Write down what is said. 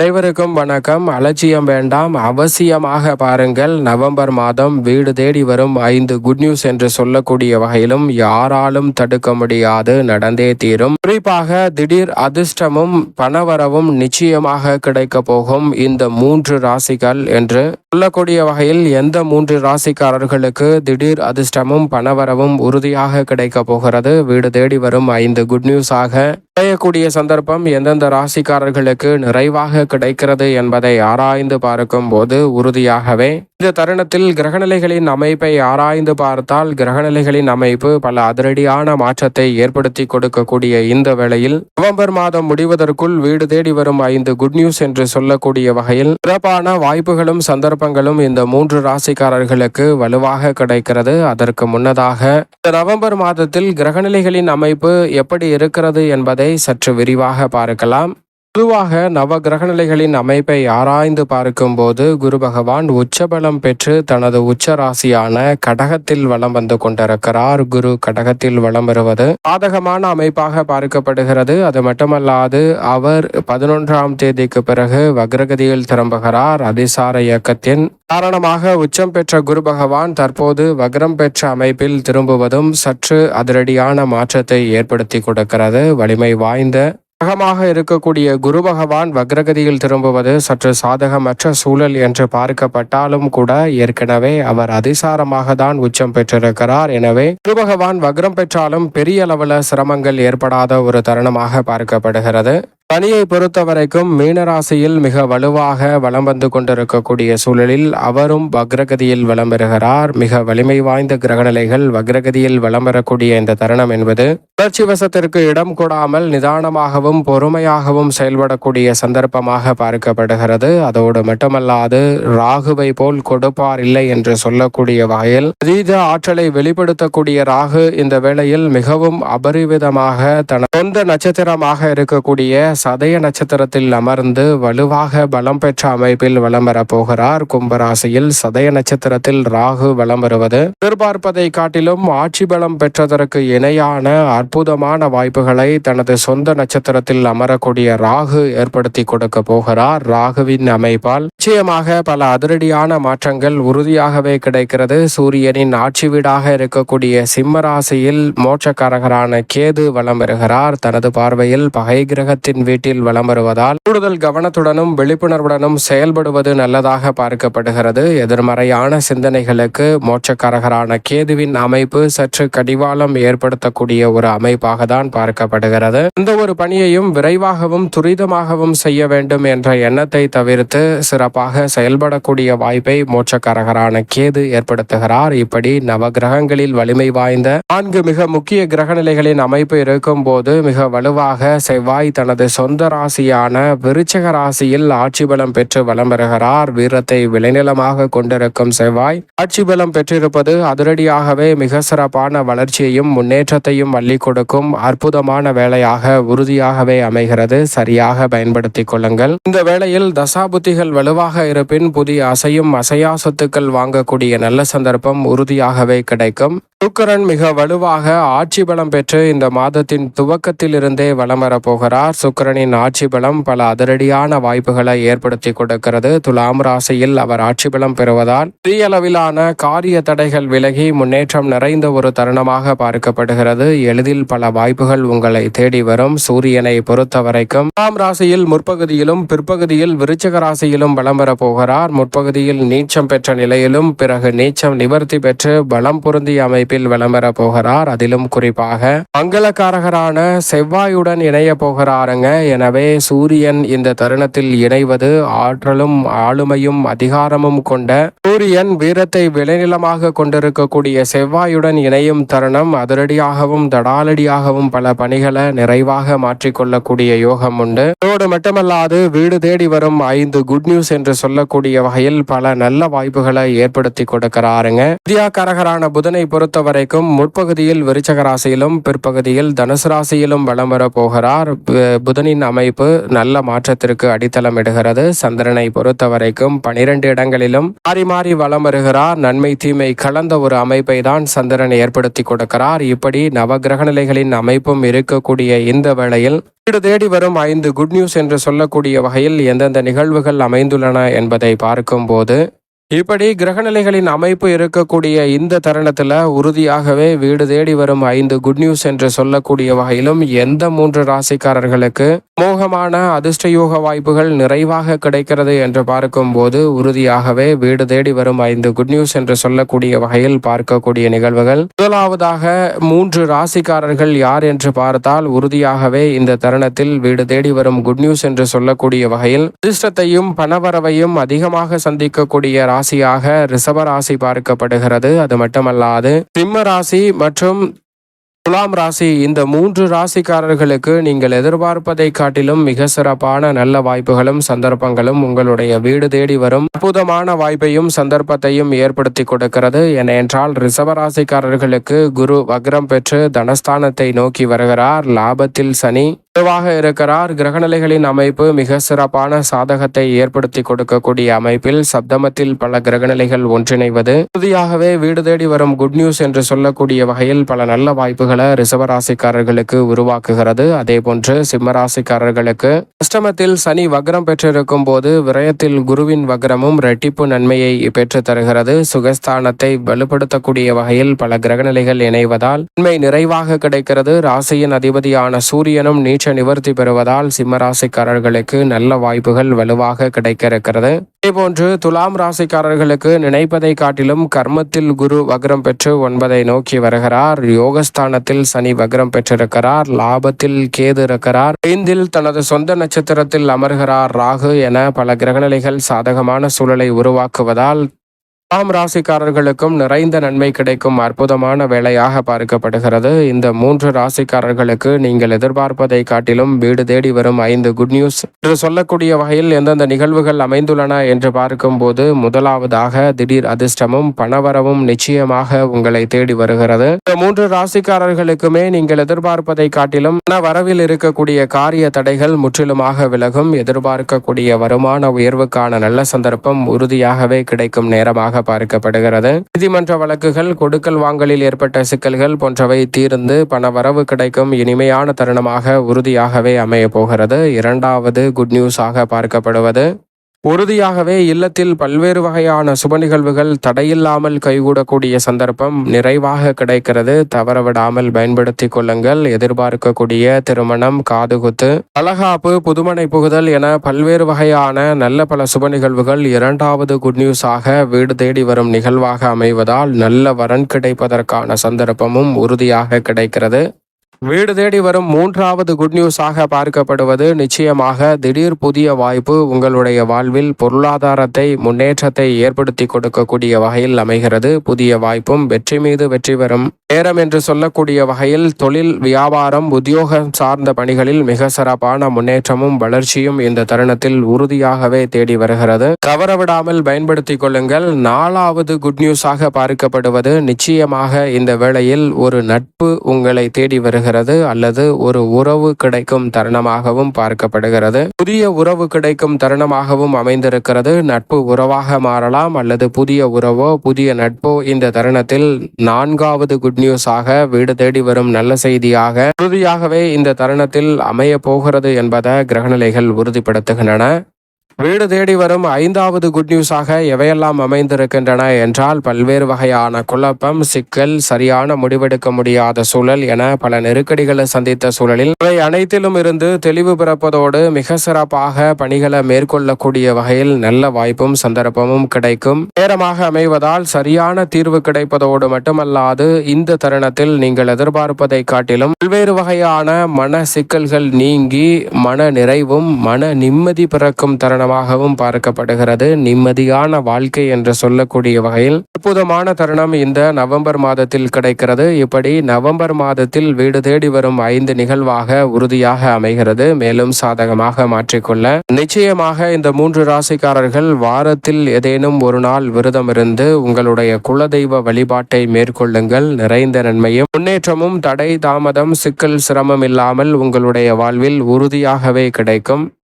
அனைவருக்கும் வணக்கம். அலட்சியம் வேண்டாம். அவசியமாக பாருங்கள். நவம்பர் மாதம் வீடு தேடி வரும் ஐந்து குட் நியூஸ் என்று சொல்லக்கூடிய வகையிலும் யாராலும் தடுக்க முடியாது. நடந்தே தீரும். குறிப்பாக திடீர் அதிர்ஷ்டமும் பணவரவும் நிச்சயமாக கிடைக்க போகும் இந்த மூன்று ராசிகள் என்று சொல்லக்கூடிய வகையில் எந்த மூன்று ராசிக்காரர்களுக்கு திடீர் அதிர்ஷ்டமும் பணவரவும் உறுதியாக கிடைக்க போகிறது? வீடு தேடி வரும் ஐந்து குட் நியூஸாக கிடையக்கூடிய சந்தர்ப்பம் எந்தெந்த ராசிக்காரர்களுக்கு நிறைவாக கிடைக்கிறது என்பதை ஆராய்ந்து பார்க்கும் போது உறுதியாகவே இந்த தருணத்தில் கிரகநிலைகளின் அமைப்பை ஆராய்ந்து பார்த்தால் கிரகநிலைகளின் அமைப்பு பல அதிரடியான மாற்றத்தை ஏற்படுத்தி கொடுக்கக்கூடிய இந்த வேளையில் நவம்பர் மாதம் முடிவதற்குள் வீடு தேடி வரும் ஐந்து குட் நியூஸ் என்று சொல்லக்கூடிய வகையில் சிறப்பான வாய்ப்புகளும் சந்தர்ப்பங்களும் இந்த மூன்று ராசிக்காரர்களுக்கு வலுவாக கிடைக்கிறது. அதற்கு முன்னதாக இந்த நவம்பர் மாதத்தில் கிரகநிலைகளின் அமைப்பு எப்படி இருக்கிறது என்பதை சற்று விரிவாக பார்க்கலாம். பொதுவாக நவ கிரகநிலைகளின் அமைப்பை ஆராய்ந்து பார்க்கும்போது குரு பகவான் உச்சபலம் பெற்று தனது உச்ச ராசியான கடகத்தில் வலம் வந்து கொண்டிருக்கிறார். குரு கடகத்தில் வலம் வருவது சாதகமான அமைப்பாக பார்க்கப்படுகிறது. அது மட்டுமல்லாது அவர் பதினொன்றாம் தேதிக்கு பிறகு வக்ரகதியில் திரும்புகிறார். அதிசார இயக்கத்தின் காரணமாக உச்சம் பெற்ற குரு பகவான் தற்போது வக்ரம் பெற்ற அமைப்பில் திரும்புவதும் சற்று அதிரடியான மாற்றத்தை ஏற்படுத்தி கொடுக்கிறது. வலிமை வாய்ந்த கிரகமாக இருக்கக்கூடிய குரு பகவான் வக்ரகதியில் திரும்புவது சற்று சாதகமற்ற சூழல் என்று பார்க்கப்பட்டாலும் கூட ஏற்கனவே அவர் அதிசாரமாக தான் உச்சம் பெற்றிருக்கிறார். எனவே குரு பகவான் வக்ரம் பெற்றாலும் பெரிய அளவில் சிரமங்கள் ஏற்படாத ஒரு தருணமாக பார்க்கப்படுகிறது. பணியை பொறுத்த வரைக்கும் மீனராசியில் மிக வலுவாக வலம் வந்து கொண்டிருக்கக்கூடிய சூழலில் அவரும் வக்ரகதியில் வலம் பெறுகிறார். மிக வலிமை வாய்ந்த கிரகநிலைகள் வக்ரகதியில் வலம் பெறக்கூடிய இந்த தருணம் என்பது உணர்ச்சி வசத்திற்கு இடம் கூடாமல் நிதானமாகவும் பொறுமையாகவும் செயல்படக்கூடிய சந்தர்ப்பமாக பார்க்கப்படுகிறது. அதோடு மட்டுமல்லாது ராகுவை போல் கொடுப்பார் இல்லை என்று சொல்லக்கூடிய வகையில் அதீத ஆற்றலை வெளிப்படுத்தக்கூடிய ராகு இந்த வேளையில் மிகவும் அபரிவிதமாக தன சொந்த நட்சத்திரமாக இருக்கக்கூடிய சதய நட்சத்திரத்தில் அமர்ந்து வலுவாக பலம் பெற்ற அமைப்பில் வலம் வரப்போகிறார் கும்பராசியில். சதய நட்சத்திரத்தில் ராகு வலம் வருவது எதிர்பார்ப்பதை காட்டிலும் ஆட்சி பலம் பெற்றதற்கு இணையான அற்புதமான வாய்ப்புகளை தனது சொந்த நட்சத்திரத்தில் அமரக்கூடிய ராகு ஏற்படுத்தி கொடுக்க போகிறார். ராகுவின் அமைப்பால் நிச்சயமாக பல அதிரடியான மாற்றங்கள் உறுதியாகவே கிடைக்கிறது. சூரியனின் ஆட்சி வீடாக இருக்கக்கூடிய சிம்மராசியில் மோட்சக்காரகரான கேது வலம் வருகிறார் தனது பார்வையில் பகை கிரகத்தின் வீட்டில் வலம் வருவதால் கூடுதல் கவனத்துடனும் விழிப்புணர்வுடனும் செயல்படுவது நல்லதாக பார்க்கப்படுகிறது. எதிர்மறையான சிந்தனைகளுக்கு மோட்சக்காரகரான கேதுவின் அமைப்பு சற்று கடிவாளம் ஏற்படுத்தக்கூடிய ஒரு அமைப்பாக தான் பார்க்கப்படுகிறது. இந்த ஒரு பணியையும் விரைவாகவும் துரிதமாகவும் செய்ய வேண்டும் என்ற எண்ணத்தை தவிர்த்து சிறப்பாக செயல்படக்கூடிய வாய்ப்பை மோட்சக்காரகரான கேது ஏற்படுத்துகிறார். இப்படி நவ கிரகங்களில் வலிமை வாய்ந்த நான்கு மிக முக்கிய கிரகநிலைகளின் அமைப்பு இருக்கும் போது மிக வலுவாக செவ்வாய் தனது சொந்த ராசியான விருச்சக ராசியில் ஆட்சி பலம் பெற்று வலம் பெறுகிறார் வீரத்தை விளைநிலமாக கொண்டிருக்கும் செவ்வாய். ஆட்சி பலம் பெற்றிருப்பது அதிரடியாகவே மிக சிறப்பான வளர்ச்சியையும் முன்னேற்றத்தையும் வள்ளி கொடுக்கும் அற்புதமான வேலையாக உறுதியாகவே அமைகிறது. சரியாக பயன்படுத்திக் கொள்ளுங்கள். இந்த வேளையில் தசாபுத்திகள் வலுவாக இருப்பின் புதிய அசையும் அசையா சொத்துக்கள் வாங்கக்கூடிய நல்ல சந்தர்ப்பம் உறுதியாகவே கிடைக்கும். சுக்கரன் மிக வலுவாக ஆட்சி பலம் பெற்று இந்த மாதத்தின் துவக்கத்திலிருந்தே வலம் வரப் போகிறார். சுக்கரனின் ஆட்சி பலம் பல அதிரடியான வாய்ப்புகளை ஏற்படுத்தி கொடுக்கிறது. துலாம் ராசியில் அவர் ஆட்சி பலம் பெறுவதால் பெரிய அளவிலான காரிய தடைகள் விலகி முன்னேற்றம் நிறைந்த ஒரு தருணமாக பார்க்கப்படுகிறது. எளிதில் பல வாய்ப்புகள் உங்களை தேடி வரும். சூரியனை பொறுத்த வரைக்கும் துலாம் ராசியில் முற்பகுதியிலும் பிற்பகுதியில் விருச்சக ராசியிலும் வலம் வரப்போகிறார் முற்பகுதியில் நீச்சம் பெற்ற நிலையிலும் பிறகு நீச்சம் நிவர்த்தி பெற்று பலம் பொருந்திய அமைப்பில் வலம் விளம்பர போகிறார். அதிலும் குறிப்பாக மங்களக்காரகரான செவ்வாயுடன் இணைய போகிறாருங்க. எனவே சூரியன் இந்த தருணத்தில் இணைவது ஆற்றலும் ஆளுமையும் அதிகாரமும் கொண்ட சூரியன் வீரத்தை விளைநிலமாக கொண்டிருக்கக்கூடிய செவ்வாயுடன் இணையும் தருணம் அதிரடியாகவும் தடாலடியாகவும் பல பணிகளை நிறைவாக மாற்றிக்கொள்ளக்கூடிய யோகம் உண்டு. அதோடு மட்டுமல்லாது வீடு தேடி வரும் ஐந்து குட் நியூஸ் என்று சொல்லக்கூடிய வகையில் பல நல்ல வாய்ப்புகளை ஏற்படுத்தி கொடுக்கிறாருங்க. இந்தியா கரகரான புதனை பொறுத்த பொறுத்தவரைக்கும் முற்பகுதியில் விருச்சக ராசியிலும் பிற்பகுதியில் தனுசு ராசியிலும் வலம் வர போகிறார். பு- புதனின் அமைப்பு நல்ல மாற்றத்திற்கு அடித்தளம் இடுகிறது. சந்திரனை பொறுத்தவரைக்கும் பனிரெண்டு இடங்களிலும் மாறி மாறி வளம் வருகிறார். நன்மை தீமை கலந்த ஒரு அமைப்பை தான் சந்திரன் ஏற்படுத்தி கொடுக்கிறார். இப்படி நவகிரக நிலைகளின் அமைப்பும் இருக்கக்கூடிய இந்த வேளையில் வீடு தேடி வரும் ஐந்து குட் நியூஸ் என்று சொல்லக்கூடிய வகையில் எந்தெந்த நிகழ்வுகள் அமைந்துள்ளன என்பதை பார்க்கும்போது இப்படி கிரகநிலைகளின் அமைப்பு இருக்கக்கூடிய இந்த தருணத்தில் உறுதியாகவே வீடு தேடி வரும் ஐந்து குட் நியூஸ் என்று சொல்லக்கூடிய வகையிலும் எந்த மூன்று ராசிக்காரர்களுக்கு மோகமான அதிர்ஷ்டயோக வாய்ப்புகள் நிறைவாக கிடைக்கிறது என்று பார்க்கும்போது உறுதியாகவே வீடு தேடி வரும் ஐந்து குட் நியூஸ் என்று சொல்லக்கூடிய வகையில் பார்க்கக்கூடிய நிகழ்வுகள். முதலாவதாக மூன்று ராசிக்காரர்கள் யார் என்று பார்த்தால் உறுதியாகவே இந்த தருணத்தில் வீடு தேடி வரும் குட் நியூஸ் என்று சொல்லக்கூடிய வகையில் அதிர்ஷ்டத்தையும் பணவரவையும் அதிகமாக சந்திக்கக்கூடிய ராசியாக ரிஷப ராசி பார்க்கப்படுகிறது. அது மட்டுமல்லாது சிம்ம ராசி மற்றும் துலாம் ராசி இந்த மூன்று ராசிக்காரர்களுக்கு நீங்கள் எதிர்பார்ப்பதை காட்டிலும் மிக சிறப்பான நல்ல வாய்ப்புகளும் சந்தர்ப்பங்களும் உங்களுடைய வீடு தேடி வரும். அற்புதமான வாய்ப்பையும் சந்தர்ப்பத்தையும் ஏற்படுத்தி கொடுக்கிறது. என என்றால் ரிஷப ராசிக்காரர்களுக்கு குரு வக்ரம் பெற்று தனஸ்தானத்தை நோக்கி வருகிறார். லாபத்தில் சனி வலுவாக இருக்கிறார். கிரகநிலைகளின் அமைப்பு மிக சிறப்பான சாதகத்தை ஏற்படுத்தி கொடுக்கக்கூடிய அமைப்பில் சப்தமத்தில் பல கிரகநிலைகள் ஒன்றிணைவது இறுதியாகவே வீடு தேடி வரும் குட் நியூஸ் என்று சொல்லக்கூடிய வகையில் பல நல்ல வாய்ப்புகளை ரிசவராசிக்காரர்களுக்கு உருவாக்குகிறது. அதே போன்று சிம்மராசிக்காரர்களுக்கு அஷ்டமத்தில் சனி வக்ரம் பெற்றிருக்கும் போது விரயத்தில் குருவின் வக்ரமும் ரெட்டிப்பு நன்மையை பெற்று தருகிறது. சுகஸ்தானத்தை வலுப்படுத்தக்கூடிய வகையில் பல கிரகநிலைகள் இணைவதால் நன்மை நிறைவாக கிடைக்கிறது. ராசியின் அதிபதியான சூரியனும் நீச்ச நிவர்த்தி பெறுவதால் சிம்ம ராசிக்காரர்களுக்கு நல்ல வாய்ப்புகள் வலுவாக கிடைக்க இருக்கிறது இதேபோன்று துலாம் ராசிக்காரர்களுக்கு நினைப்பதை காட்டிலும் கர்மத்தில் குரு வக்ரம் பெற்று ஒன்பதை நோக்கி வருகிறார். யோகஸ்தானத்தில் சனி வக்ரம் பெற்றிருக்கிறார். லாபத்தில் கேது இருக்கிறார். ஐந்தில் தனது சொந்த நட்சத்திரத்தில் அமர்கிறார் ராகு என பல கிரகநிலைகள் சாதகமான சூழலை உருவாக்குவதால் ஆம் ராசிக்காரர்களுக்கும் நிறைந்த நன்மை கிடைக்கும். அற்புதமான வேலையாக பார்க்கப்படுகிறது. இந்த மூன்று ராசிக்காரர்களுக்கு நீங்கள் எதிர்பார்ப்பதை காட்டிலும் வீடு தேடி வரும் ஐந்து குட் நியூஸ் என்று சொல்லக்கூடிய வகையில் எந்தெந்த நிகழ்வுகள் அமைந்துள்ளன என்று பார்க்கும்போது முதலாவதாக திடீர் அதிர்ஷ்டமும் பணவரவும் நிச்சயமாக உங்களை தேடி வருகிறது. இந்த மூன்று ராசிக்காரர்களுக்குமே நீங்கள் எதிர்பார்ப்பதை காட்டிலும் பண வரவில் இருக்கக்கூடிய காரிய தடைகள் முற்றிலுமாக விலகும். எதிர்பார்க்கக்கூடிய வருமான உயர்வுக்கான நல்ல சந்தர்ப்பம் உறுதியாகவே கிடைக்கும் நேரமாக பார்க்கப்படுகிறது. நீதிமன்ற வழக்குகள் கொடுக்கல் வாங்கலில் ஏற்பட்ட சிக்கல்கள் போன்றவை தீர்ந்து பண வரவு கிடைக்கும் இனிமையான தருணமாக உறுதியாகவே அமைய போகிறது. இரண்டாவது குட் நியூஸாக பார்க்கப்படுவது. உறுதியாகவே இல்லத்தில் பல்வேறு வகையான சுப நிகழ்வுகள் தடையில்லாமல் கைகூடக்கூடிய சந்தர்ப்பம் நிறைவாக கிடைக்கிறது. தவறவிடாமல் பயன்படுத்திக் கொள்ளுங்கள். எதிர்பார்க்கக்கூடிய திருமணம் காதுகுத்து அலகாப்பு புதுமனை புகுதல் என பல்வேறு வகையான நல்ல பல சுப நிகழ்வுகள் இரண்டாவது குட் நியூஸாக வீடு தேடி வரும் நிகழ்வாக அமைவதால் நல்ல வரன் கிடைப்பதற்கான சந்தர்ப்பமும் உறுதியாக கிடைக்கிறது. வீடு தேடி வரும் மூன்றாவது குட் நியூஸாக பார்க்கப்படுவது நிச்சயமாக திடீர் புதிய வாய்ப்பு உங்களுடைய வாழ்வில் பொருளாதாரத்தை முன்னேற்றத்தை ஏற்படுத்தி கொடுக்கக்கூடிய வகையில் அமைகிறது. புதிய வாய்ப்பும் வெற்றி மீது வெற்றி பெறும். நேரம் என்று சொல்லக்கூடிய வகையில் தொழில் வியாபாரம் உத்தியோகம் சார்ந்த பணிகளில் மிக சிறப்பான முன்னேற்றமும் வளர்ச்சியும் இந்த தருணத்தில் உறுதியாகவே தேடி வருகிறது. தவறவிடாமல் பயன்படுத்திக் கொள்ளுங்கள். நாலாவது குட் நியூஸாக பார்க்கப்படுவது நிச்சயமாக இந்த வேளையில் ஒரு நட்பு உங்களை தேடி வருகிறது. அல்லது ஒரு உறவு கிடைக்கும் தருணமாகவும் பார்க்கப்படுகிறது. புதிய உறவு கிடைக்கும் தருணமாகவும் அமைந்திருக்கிறது. நட்பு உறவாக மாறலாம் அல்லது புதிய உறவோ புதிய நட்போ இந்த தருணத்தில் நான்காவது குட் நியூஸாக வீடு தேடி வரும் நல்ல செய்தியாக உறுதியாகவே இந்த தருணத்தில் அமைய போகிறது என்பதை கிரகநிலைகள் உறுதிப்படுத்துகின்றன. வீடு தேடி வரும் ஐந்தாவது குட் நியூஸாக எவையெல்லாம் அமைந்திருக்கின்றன என்றால் பல்வேறு வகையான குழப்பம் சிக்கல் சரியான முடிவெடுக்க முடியாத சூழல் என பல நெருக்கடிகளை சந்தித்த சூழலில் இவை அனைத்திலும் இருந்து தெளிவு பிறப்பதோடு மிக சிறப்பாக பணிகளை மேற்கொள்ளக்கூடிய வகையில் நல்ல வாய்ப்பும் சந்தர்ப்பமும் கிடைக்கும். நேரமாக அமைவதால் சரியான தீர்வு கிடைப்பதோடு மட்டுமல்லாது இந்த தருணத்தில் நீங்கள் எதிர்பார்ப்பதை காட்டிலும் பல்வேறு வகையான மன சிக்கல்கள் நீங்கி மன நிறைவும் மன நிம்மதி பிறக்கும் தருணம் தருணமாகவும் பார்க்கப்படுகிறது. நிம்மதியான வாழ்க்கை என்று சொல்லக்கூடிய வகையில் அற்புதமான தருணம் இந்த நவம்பர் மாதத்தில் கிடைக்கிறது. இப்படி நவம்பர் மாதத்தில் வீடு தேடி வரும் ஐந்து நிகழ்வாக உறுதியாக அமைகிறது. மேலும் சாதகமாக மாற்றிக்கொள்ள நிச்சயமாக இந்த மூன்று ராசிக்காரர்கள் வாரத்தில் ஏதேனும் ஒரு நாள் விரதம் இருந்து உங்களுடைய குலதெய்வ வழிபாட்டை மேற்கொள்ளுங்கள். நிறைந்த நன்மையும் முன்னேற்றமும் தடை தாமதம் சிக்கல் சிரமம் இல்லாமல் உங்களுடைய வாழ்வில் உறுதியாகவே கிடைக்கும்.